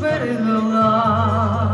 perdonar.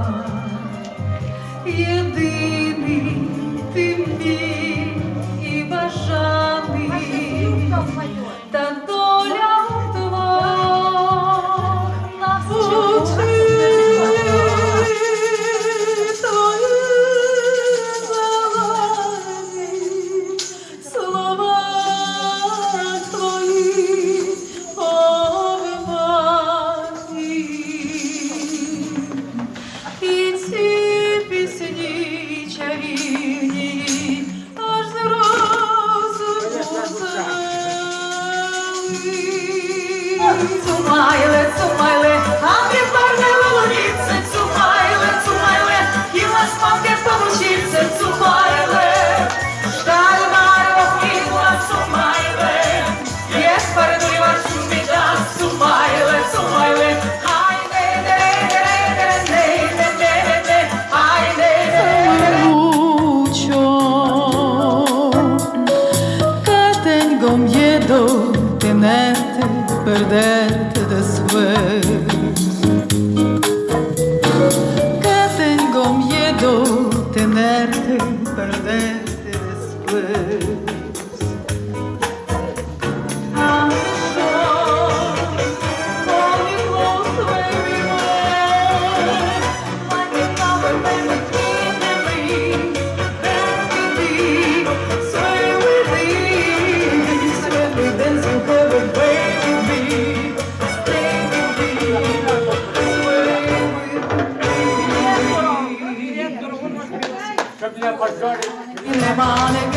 그대 Pashwari, Nimane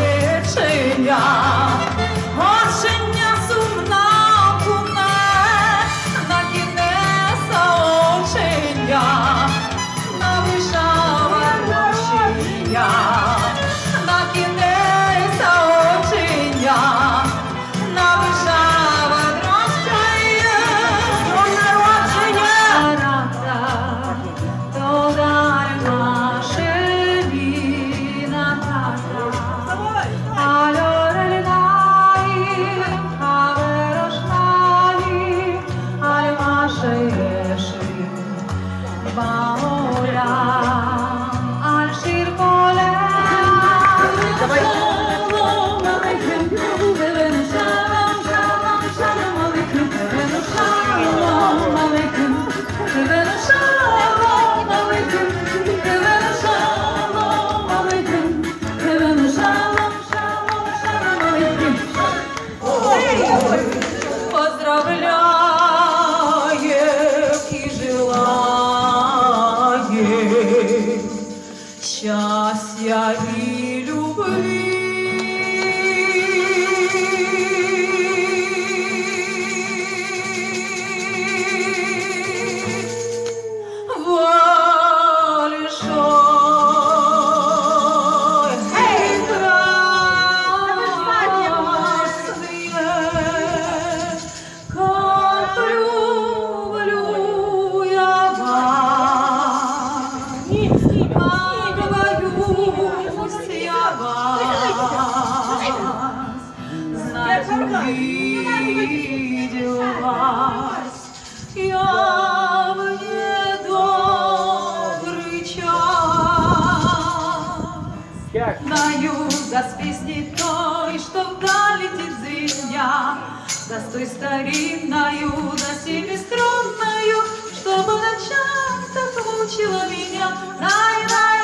Час пісні той, что вдали зимня, да с той старинною, да семиструнною, чтобы она часто меня. Най-най.